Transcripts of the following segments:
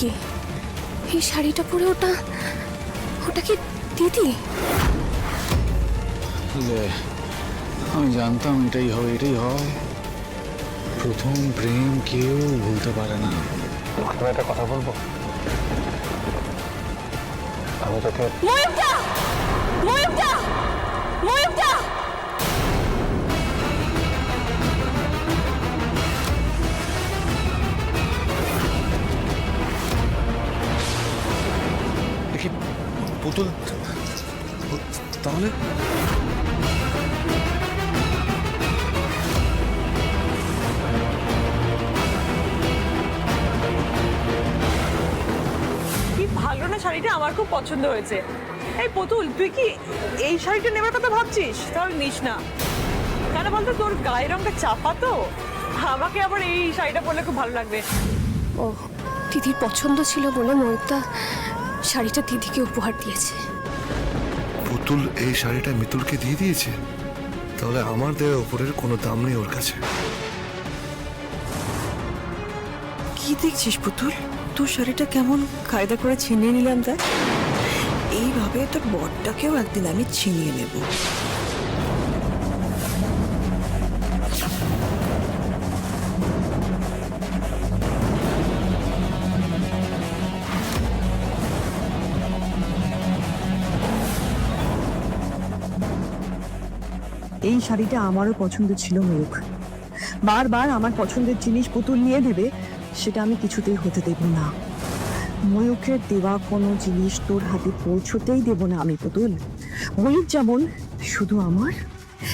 কি? এই শাড়িটা পরে ওটা ওটা কি দিদি? আমি জানতাম এটাই হবে এটাই হয়। প্রথম প্রেম কেউ ভুলতে পারে না। আমি একটা কথা বলব? আমি তোকে ময়ূরটা ময়ূরটা পুতুল? তাহলে? কি ভালো না শাড়িটা? আমার খুব পছন্দ হয়েছে। এই পুতুল তুই কি এই শাড়িটা নেবার কথা ভাবছিস? তাহলে নিস না। কেন বলতো তোর গায়ের রংটা চাপা তো। আমাকে আবার এই শাড়িটা পরলে খুব ভালো লাগবে। ও দিদির পছন্দ ছিল বলে ময়ূরটা শাড়িটা দিদিকে উপহার দিয়েছে। পুতুল এই শাড়িটা মিতুলকে দিয়ে দিয়েছে? তাহলে আমার দেওয়া ওপরের কোনো দাম নেই ওর কাছে। কি দেখছিস পুতুল? তোর শাড়িটা কেমন কায়দা করে ছিনিয়ে নিলাম দেখ। এইভাবে তোর বরটাকেও একদিন আমি ছিনিয়ে নেব। শাড়িটা আমারও পছন্দ ছিল ময়ূখ বারবার আমার পছন্দের জিনিস পুতুল নিয়ে দেবে সেটা আমি কিছুতেই হতে দেব না। ময়ূখের দেওয়া কোনো জিনিস তোর হাতে পৌঁছতেই দেব না আমি পুতুল। ময়ূখ যেমন শুধু আমার,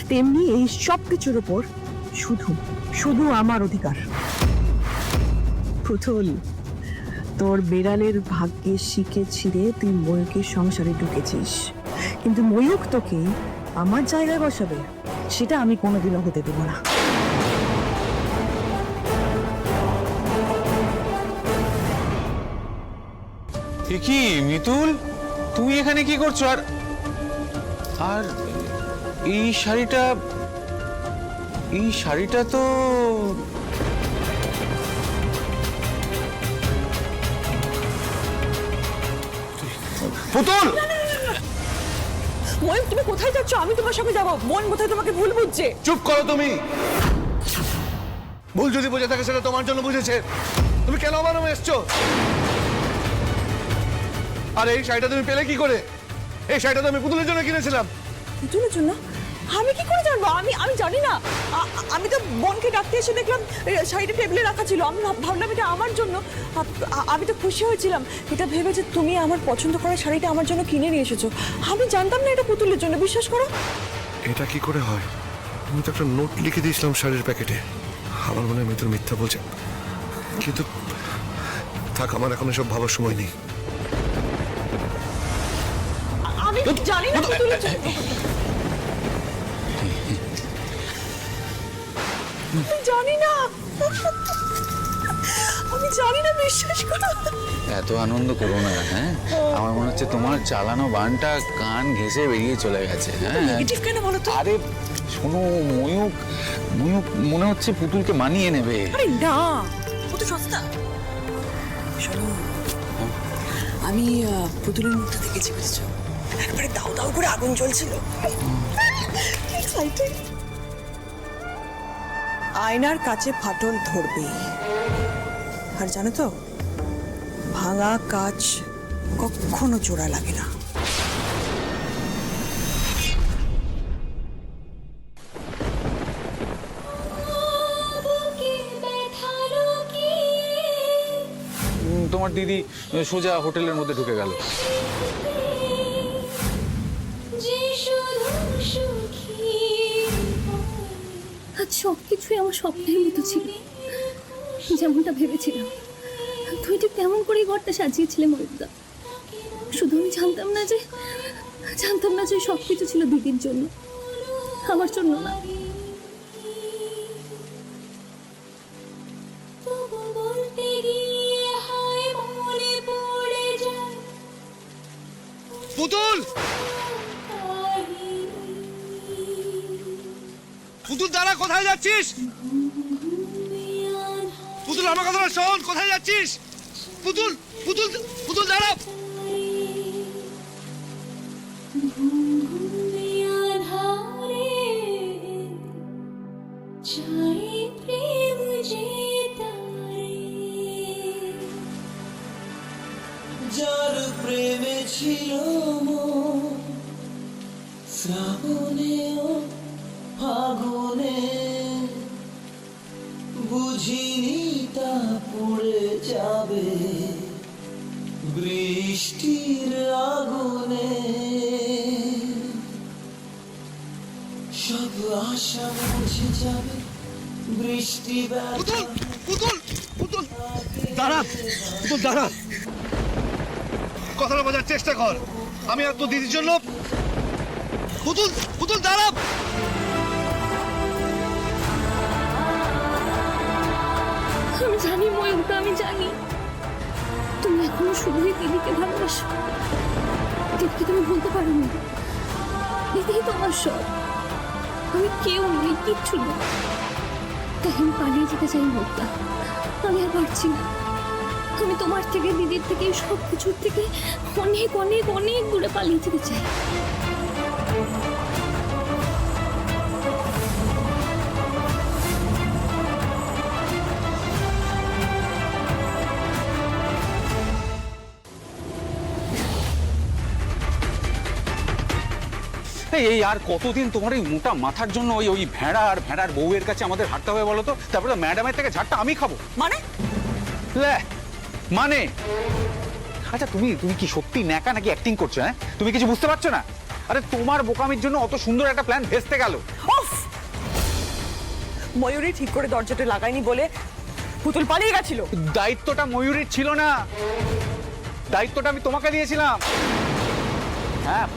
তেমনি এই সব কিছুর ওপর শুধু শুধু আমার অধিকার। পুতুল, তোর বেড়ালের ভাগ্যে শিখে ছিঁড়ে তুই ময়ূকের সংসারে ঢুকেছিস। কিন্তু ময়ূক তোকে আমার জায়গায় বসাবে। সেটা আমি কোনোদিনও হতে দেব না। কি, মিতুল? তুমি এখানে কি করছ? আর আর এই শাড়িটা এই শাড়িটা তো পুতুল! ময়ূর তুমি কোথায় যাচ্ছ? আমি তোমার সঙ্গে যাব। মন কোথায় তোমাকে ভুল বুঝছে? চুপ করো তুমি। ভুল যদি বুঝে থাকে সেটা তোমার জন্য বুঝেছে। তুমি কেন আমার রুমে এসছো? আর এই শাড়িটা তুমি পেলে কি করে? এই শাড়িটা তো আমি পুতুলের জন্য কিনেছিলাম। পুতুলের জন্য? আমি কি করে জানব? আমি আমি জানি না। আমি তো বোনকে ডাকতে এসে দেখলাম শাড়িটা টেবিলে রাখা ছিল। আমি ভাবলাম এটা আমার জন্য। আমি তো খুশি হয়েছিলাম। এটা ভেবে যে তুমি আমার পছন্দ করা শাড়িটা আমার জন্য কিনে নিয়ে এসেছ। আমি জানতাম না এটা পুতুলের জন্য বিশ্বাস করো। এটা কি করে হয়? আমি তো একটা নোট লিখে দিয়েছিলাম শাড়ির প্যাকেটে। আমার মনে হয় মিতুল মিথ্যা বলছে। কিন্তু থাক আমার এখন এসব ভাবার সময় নেই। আমি জানি না পুতুলের জন্য। আমি জানি না বিশ্বাস করো। এত আনন্দ করো না হ্যাঁ? আমার মনে হচ্ছে তোমার চালানো বানটা কান ঘেঁষে বেরিয়ে চলে গেছে হ্যাঁ? নেগেটিভ কেন বলো তো? আরে শোনো ময়ূক ময়ূক মনে হচ্ছে পুতুলকে মানিয়ে নেবে। আরে না ও তো সস্তা। শোনো আমি পুতুলের মুখটা দেখেছি বুঝছ? একবারে দাও দাও করে আগুন জ্বলছিল। আয়নার কাছে ফাটল ধরবেই আর জানো তো ভাঙা কাজ কখনো জোড়া লাগে না। তোমার দিদি সোজা হোটেলের মধ্যে ঢুকে গেল। আজ সব কিছুই আমার স্বপ্নের মতো ছিল। যেমনটা ভেবেছিলাম। তুই ঠিক তেমন করেই ঘরটা সাজিয়েছিলে ময়ূরদা। শুধু আমি জানতাম না যে জানতাম না যে সব কিছু ছিল দিদির জন্য। আমার জন্য না। পুতুল! পুতুল দাঁড়া কোথায় যাচ্ছিস? পুতুল আমার কথা শোন কোথায় যাচ্ছিস? পুতুল পুতুল পুতুল দাঁড়াও। পড়ে যাবে। বৃষ্টির আগুনে। সব আশা মুছে যাবে, বৃষ্টি দাঁড়া দাঁড়া। কথাটা বোঝার চেষ্টা কর। আমি আর তোর দিদির জন্য পুতুল পুতুল, দাঁড়া। আমি জানি। তুমি এখনও শুধুই দিদিকে ভালোবাসো। দিদিকে তুমি বলতে পারো না। দিদি তোমার সব। আমি কেউ নেই, কিচ্ছু নেই। তাই আমি পালিয়ে যেতে চাই ময়ূরটা আমি আর পারছি না। আমি তোমার থেকে, দিদির থেকে সব কিছুর থেকে অনেক অনেক অনেক দূরে পালিয়ে যেতে চাই। এই আর কতদিন তোমার এই মোটা মাথার জন্য ওই ওই ভেড়া আর ভেড়ার বউয়ের কাছে আমাদের হাঁটতে হবে বলো তো? তারপরে ম্যাডামের থেকে ঝাড়টা আমি খাব। মানে? লে, মানে? আচ্ছা তুমি তুমি কি সত্যি ন্যাকা নাকি অ্যাক্টিং করছ হ্যাঁ? তুমি কিছু বুঝতে পারছ না? আরে তোমার বোকামির জন্য অত সুন্দর একটা প্ল্যান ভেস্তে গেল। ময়ূরী ঠিক করে দরজাটা লাগায়নি বলে পুতুল পালিয়ে গেছিল। দায়িত্বটা ময়ূরীর ছিল না। দায়িত্বটা আমি তোমাকে দিয়েছিলাম।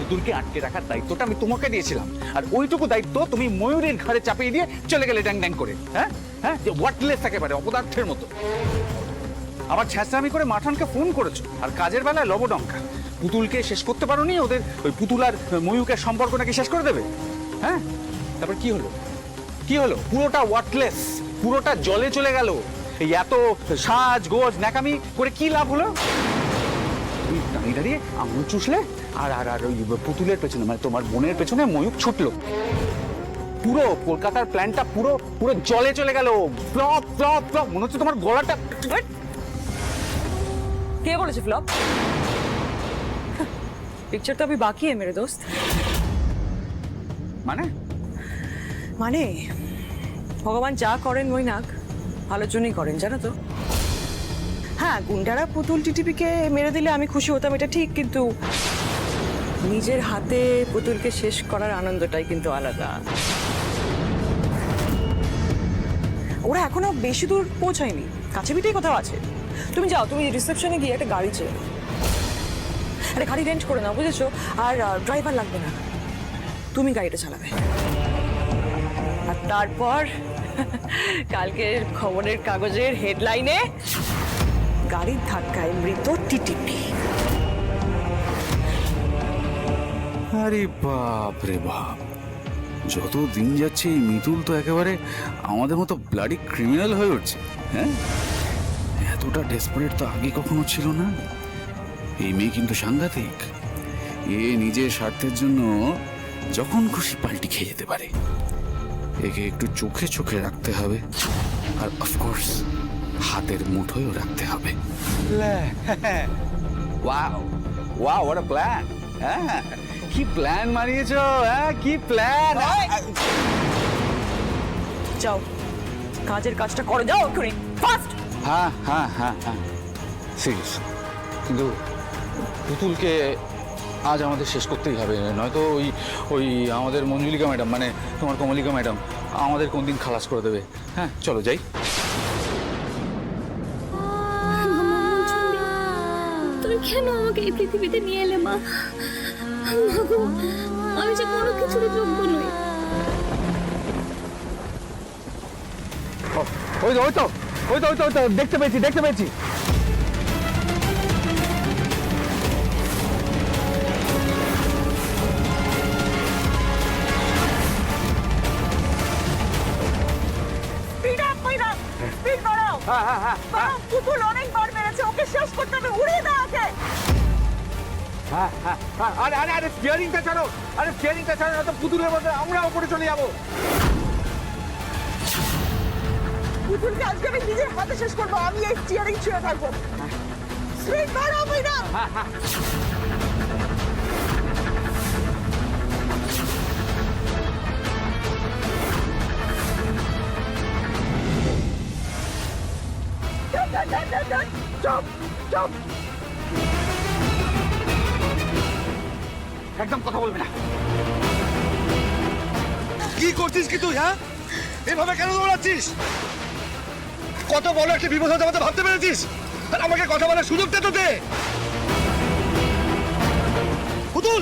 পুতুলকে আটকে রাখার দায়িত্বটা আমি তোমাকে দিয়েছিলাম। আর ওইটুকু দায়িত্ব তুমি ময়ূরের ঘাড়ে চাপিয়ে দিয়ে চলে গেলে ড্যাং ড্যাং করে। হ্যাঁ? হ্যাঁ? যে ওয়াটলেস একেবারে, অপদার্থের মতো। আবার ছ্যাঁচড়ামি করে মাঠানকে ফোন করেছ। আর কাজের বেলায় লবডঙ্কা। পুতুলকে শেষ করতে পারো নি ওদের ওই পুতুল আর ময়ূকের সম্পর্ক নাকি শেষ করে দেবে? হ্যাঁ? তারপর কি হলো? কি হলো? পুরোটা ওয়াটলেস পুরোটা জলে চলে গেল। এই এত সাজ গোজ ন্যাকামি করে কি লাভ হলো? দাঁড়িয়ে দাঁড়িয়ে আঙুল চুষলে আর আর আর ওই পুতুলের পেছনে মানে তোমার বোনের পেছনে ময়ূর ছুটলো। পুরো কলকাতার প্ল্যানটা পুরো পুরো জলে চলে গেল। ফ্লপ ফ্লপ ফ্লপ মনে হচ্ছে তোমার গলাটা কে বলেছে ফ্লপ? পিকচার তো আমি বাকি হ্যাঁ মেরে দোস্ত। মানে? মানে ভগবান যা করেন মৈনাক ভালোর জন্যই করেন জানো তো। হ্যাঁ গুন্ডারা পুতুল টিটিপিকে মেরে দিলে আমি খুশি হতাম এটা ঠিক কিন্তু নিজের হাতে পুতুলকে শেষ করার আনন্দটাই কিন্তু আলাদা। ওরা এখনও বেশি দূর পৌঁছায়নি। কাছে পিঠেই কোথাও আছে। তুমি যাও, তুমি রিসেপশনে গিয়ে একটা গাড়ি চেয়ে। একটা গাড়ি রেন্ট করে নাও, বুঝেছ? আর ড্রাইভার লাগবে না। তুমি গাড়িটা চালাবে। আর তারপর কালকের খবরের কাগজের হেডলাইনে গাড়ির ধাক্কায় মৃত টিটিপি। আরে বাপ রে বাপ। যত দিন যাচ্ছে এই মিতুল তো একেবারে আমাদের মতো ব্লাডি ক্রিমিনাল হয়ে উঠছে হ্যাঁ? এতটা ডেসপারেট তো আগে কখনো ছিল না। এই মেয়ে কিন্তু সাংঘাতিক। এ নিজের স্বার্থের জন্য যখন খুশি পাল্টি খেয়ে যেতে পারে। একে একটু চোখে চোখে রাখতে হবে আর অফকোর্স হাতের মুঠোয়ও রাখতে হবে। Wow wow what a plan হ্যাঁ। কি প্ল্যান মারিয়েছো হ্যাঁ? কি প্ল্যান যাও। কাজের কাজটা করো যাও এক্ষুনি। ফাস্ট হ্যাঁ হ্যাঁ হ্যাঁ হ্যাঁ। সিরিয়াস কিন্তু পুতুলকে আজ আমাদের শেষ করতেই হবে। নয়তো ওই ওই আমাদের মঞ্জুলিকা ম্যাডাম মানে তোমার কমলিকা ম্যাডাম আমাদের কোন দিন খালাস করে দেবে। হ্যাঁ চলো যাই। তুমি কেন আমাকে এই পৃথিবীতে নিয়ে এলে মা? আমি যে কোনো কিছুর যোগ্য নই। ওই তো ওই তো ওই তো ওই তো ওই তো দেখতে পেয়েছি দেখতে পেয়েছি। বাড়াও হ্যাঁ হ্যাঁ হ্যাঁ বাবা, পুতুল অনেকবার মেরেছে ওকে শেষ করতে হবে উড়িয়ে দাও ওকে। হ্যাঁ হ্যাঁ হ্যাঁ, আরে আরে আরে স্টিয়ারিংটা ছাড়ো। আরে স্টিয়ারিংটা ছাড়ো না তো পুতুলের মধ্যে আমরা উপরে চলে যাব। পুতুলকে আজকে আমি নিজের হাতে শেষ করব। আমি এই স্টিয়ারিং ছুঁয়ে থাকব। স্পিড বাড়াও না চুপ চুপ। একদম কথা বলবে না। কি করছিস কি তুই হ্যাঁ? এভাবে কেন দৌড়াচ্ছিস? কত বড় একটা বিপদ হতে হতে ভাবতে পেরেছিস? আমাকে কথা বলার সুযোগটা তো দে। পুতুল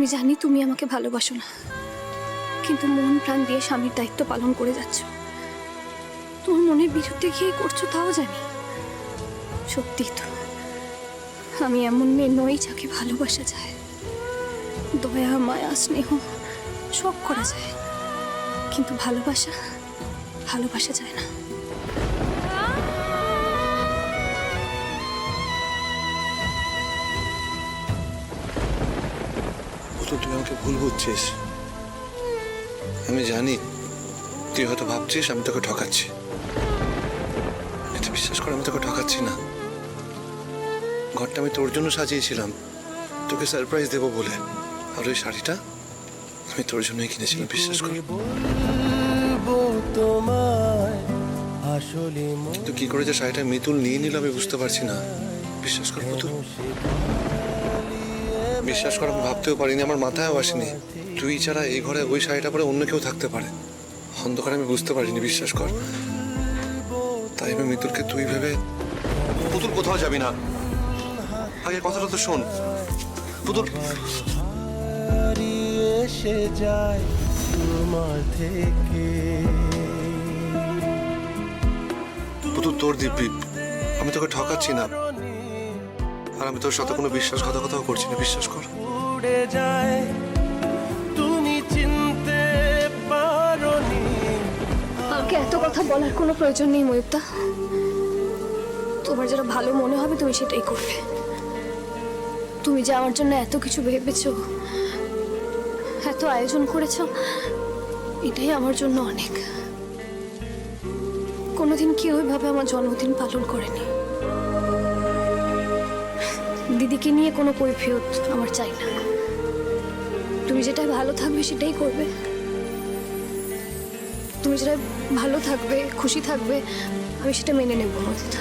আমি জানি তুমি আমাকে ভালোবাসো না। কিন্তু মন প্রাণ দিয়ে স্বামীর দায়িত্ব পালন করে যাচ্ছ। তোমার মনের বিরুদ্ধে গিয়ে করছ তাও জানি। সত্যি তো, আমি এমন মেয়ে নই যাকে ভালোবাসা যায়। দয়া, মায়া, স্নেহ, সব করা যায়। কিন্তু ভালোবাসা ভালোবাসা যায় না। পুতুল তুই আমাকে ভুল বুঝছিস। আমি জানি, তুই হয়তো ভাবছিস আমি তোকে ঠকাচ্ছি। কিন্তু বিশ্বাস কর, আমি তোকে ঠকাচ্ছি না। ঘরটা আমি তোর জন্য সাজিয়েছিলাম। তোকে সারপ্রাইজ দেবো বলে। আর ওই শাড়িটা আমি তোর জন্যই কিনেছিলাম, বিশ্বাস কর। কি করে যে শাড়িটা মিতুল নিয়ে নিল আমি বুঝতে পারছি না। বিশ্বাস কর, পুতুল। বিশ্বাস কর আমি ভাবতেও পারিনি, আমার মাথায়ও আসেনি। তুই ছাড়া এই ঘরে ওই শাড়িটা পরে অন্য কেউ থাকতে পারে। অন্ধকারে আমি বুঝতে পারিনি, বিশ্বাস কর। তাই আমি মিতুলকে তুই ভেবে পুতুল কোথাও যাবি না? আগে কথাটা তো শোন। পুতুল। এসে যায় পুতুল, তোর দিব্যি। আমি তোকে ঠকাচ্ছি না। আর আমি তোর সাথে কোনো বিশ্বাসঘাতকতাও করছি না বিশ্বাস কর। উড়ে যায় তুমি চিনতে পারোনি। আমাকে এত কথা বলার কোনো প্রয়োজন নেই ময়ূকদা তোমার যেটা ভালো মনে হবে তুমি সেটাই করবে। তুমি যে আমার জন্য এত কিছু ভেবেছো এত আয়োজন করেছ এটাই আমার জন্য অনেক। কোনোদিন কেউ ওইভাবে আমার জন্মদিন পালন করেনি। দিদিকে নিয়ে কোনো কৈফিয়ত আমার চাই না। তুমি যেটাই ভালো থাকবে সেটাই করবে। তুমি যেটা ভালো থাকবে, খুশি থাকবে, আমি সেটা মেনে নেব মধুতা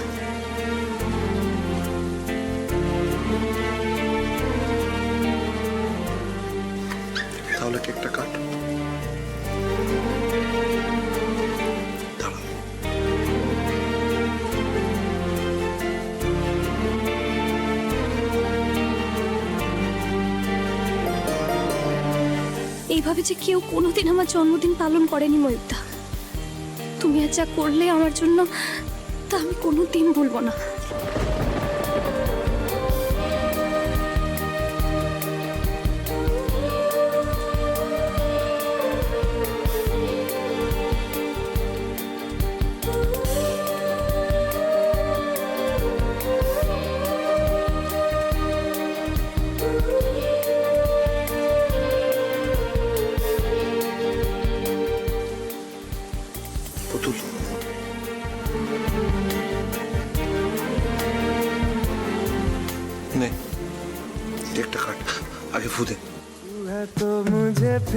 তাহলে কেকটা কাট। এইভাবে যে কেউ কোনোদিন আমার জন্মদিন পালন করেনি ময়ূরদা। তুমি আর যা করলে আমার জন্য, তা আমি কোনো দিন ভুলবো না।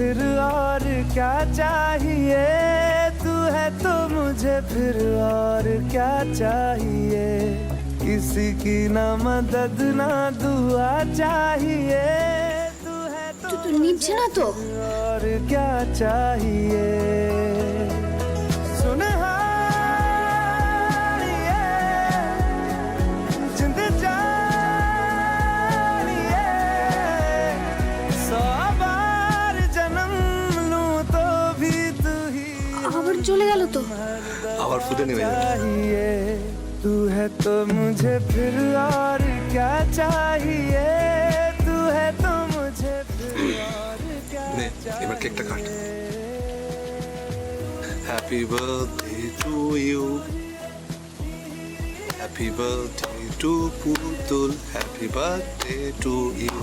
फिर और क्या चाहिए? तू है तो मुझे फिर और क्या चाहिए? किसी की ना मदद ना दुआ चाहिए। तू है तो, तो, तो, तो, तो, तो, तो, तो, तो और क्या चाहिए? নিচে নেমে যাবে। তু হে তো মুঝে ফির আর ক্যা চাহিয়ে তু হে তো মুঝে ফির আর ক্যা চাহিয়ে এবার কেকটা cut. Happy birthday to you happy birthday to Putul happy birthday to you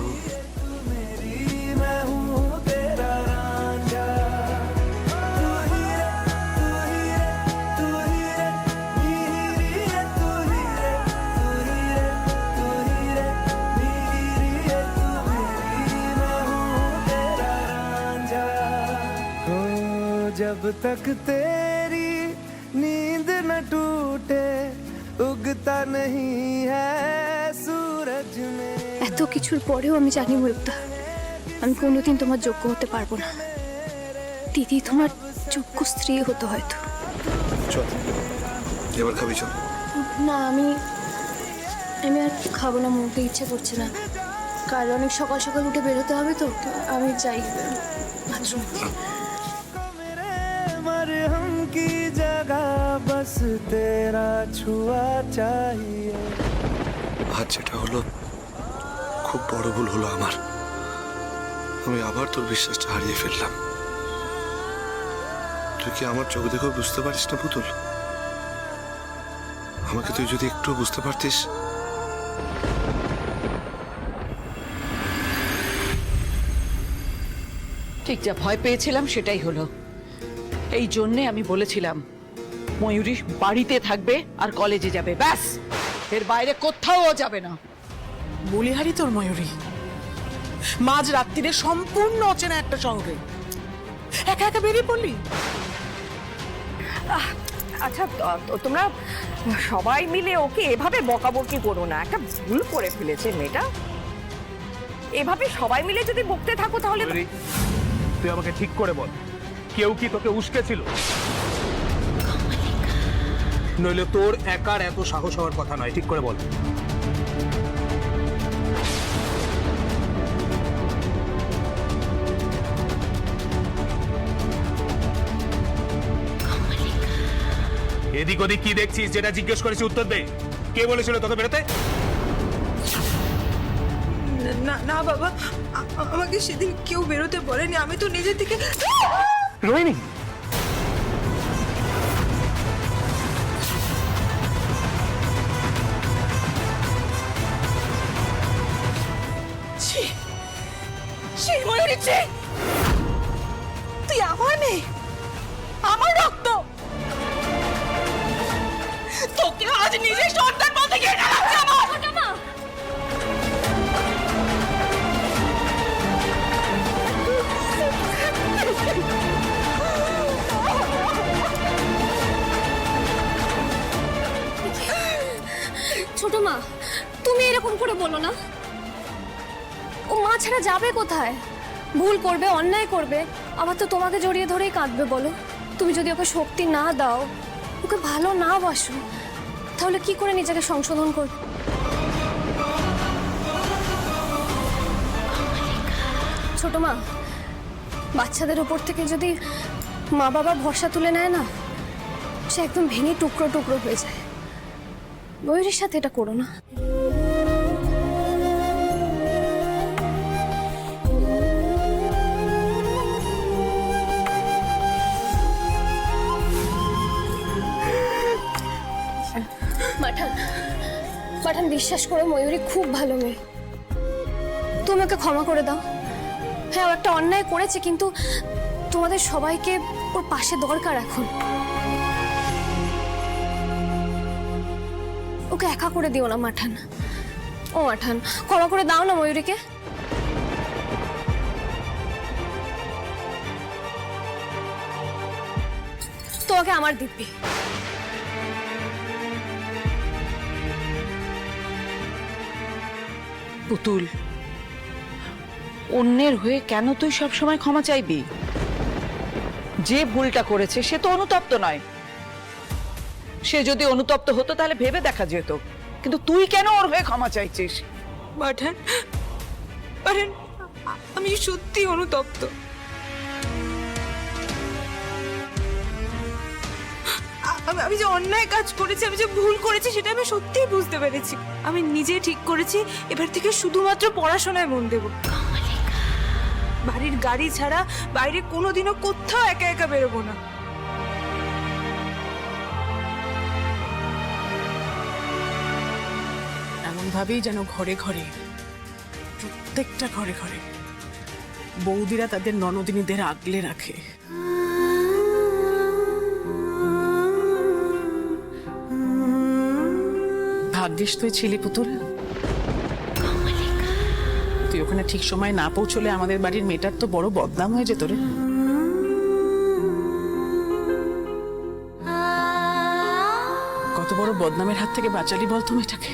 जब तक तेरी नींद न टूटे उगता नहीं है सूरज में এত কিছুর পরেও আমি জানি ময়ূরদা আমি কোনোদিন তোমার যোগ্য হতে পারবো না দিদি তোমার যোগ্য স্ত্রী হতো হয়তো চল এবার খাবি চল না আমি আমি আর খাবো না মুখে ইচ্ছে করছে না কাল অনেক সকাল সকাল উঠে বেরোতে হবে তো তো আমি যাই বাথরুম मेरे मरहम की जगह बस तेरा छुआ चाहिए আজ যেটা হলো খুব বড় ভুল হলো আমার আমি আবার তোর বিশ্বাসটা হারিয়ে ফেললাম তুই কি আমার চোখ দেখেও বুঝতে পারিস না পুতুল আমাকে তুই যদি একটু বুঝতে পারতিস ঠিক যা ভয় পেয়েছিলাম সেটাই হলো এই জন্যে আমি বলেছিলাম ময়ূরী বাড়িতে থাকবে আর কলেজে যাবে ব্যাস। এর বাইরে কোথাও ও যাবে না। বলিহারি তোর ময়ূরী মাঝ রাত্রিরে সম্পূর্ণ অচেনা একটা শহরে। একা একা বেরিয়ে পড়লি? আচ্ছা তোমরা সবাই মিলে ওকে এভাবে বকাবকি করো না। একটা ভুল করে ফেলেছে মেয়েটা। এভাবে সবাই মিলে যদি বকতে থাকো তাহলে তুই আমাকে ঠিক করে বল। কেউ কি তোকে উস্কেছিল? নইলে তোর একার এত সাহস হওয়ার কথা নয়, ঠিক করে বল। এদিক ওদিক কি দেখছিস যেটা জিজ্ঞেস করেছি উত্তর দে। কে বলেছিল তোকে বেরোতে? না না, বাবা আমাকে সেদিন কেউ বেরোতে বলেনি, আমি তো নিজে থেকে রোহিণী এরকম করে বলো না। ও মা ছাড়া যাবে কোথায়? ভুল করবে, অন্যায় করবে, আবার তো তোমাকে জড়িয়ে ধরেই কাঁদবে বলো। তুমি যদি ওকে শক্তি না দাও, ওকে ভালো না বাসো, তাহলে কি করে নিজেকে সংশোধন করবে ছোট মা, বাচ্চাদের উপর থেকে যদি মা বাবা ভরসা তুলে নেয় না, সে একদম ভেঙে টুকরো টুকরো হয়ে যায়। ময়ূরীর সাথে এটা করো না। মাঠান বিশ্বাস করে, ময়ূরী খুব ভালো মেয়ে। তুমি ওকে ক্ষমা করে দাও। হ্যাঁ ও একটা অন্যায় করেছে, কিন্তু তোমাদের সবাইকে ওর পাশে দরকার এখন। ওকে একা করে দিও না, মাঠান। ও, মাঠান, ক্ষমা করে দাও না ময়ূরীকে। তোমাকে আমার দিব্যি। পুতুল। অন্যের হয়ে কেন তুই সবসময় ক্ষমা চাইবি? যে ভুলটা করেছে, সে তো অনুতপ্ত নয়। সে যদি অনুতপ্ত হতো, তাহলে ভেবে দেখা যেত। কিন্তু তুই কেন ওর হয়ে ক্ষমা চাইছিস? আমি সত্যি অনুতপ্ত। আমি যে অন্যায় কাজ করেছি, আমি যে ভুল করেছি, সেটা আমি সত্যিই বুঝতে পেরেছি। আমি নিজে ঠিক করেছি, এবার থেকে শুধুমাত্র পড়াশোনায় মন দেব। বাড়ির গাড়ি ছাড়া বাইরে কোনোদিনও কোথাও একা একা বেরোবো না। এমনভাবেই যেন ঘরে ঘরে, প্রত্যেকটা ঘরে ঘরে বৌদিরা তাদের ননদিনীদের আগলে রাখে। ভাগ্যিস তুই ছিলি পুতুল? তুই ওখানে ঠিক সময় না পৌঁছলে আমাদের বাড়ির মেয়েটার তো বড় বদনাম হয়ে যেত রে। কত বড় বদনামের হাত থেকে বাঁচালি বলতো মেয়েটাকে।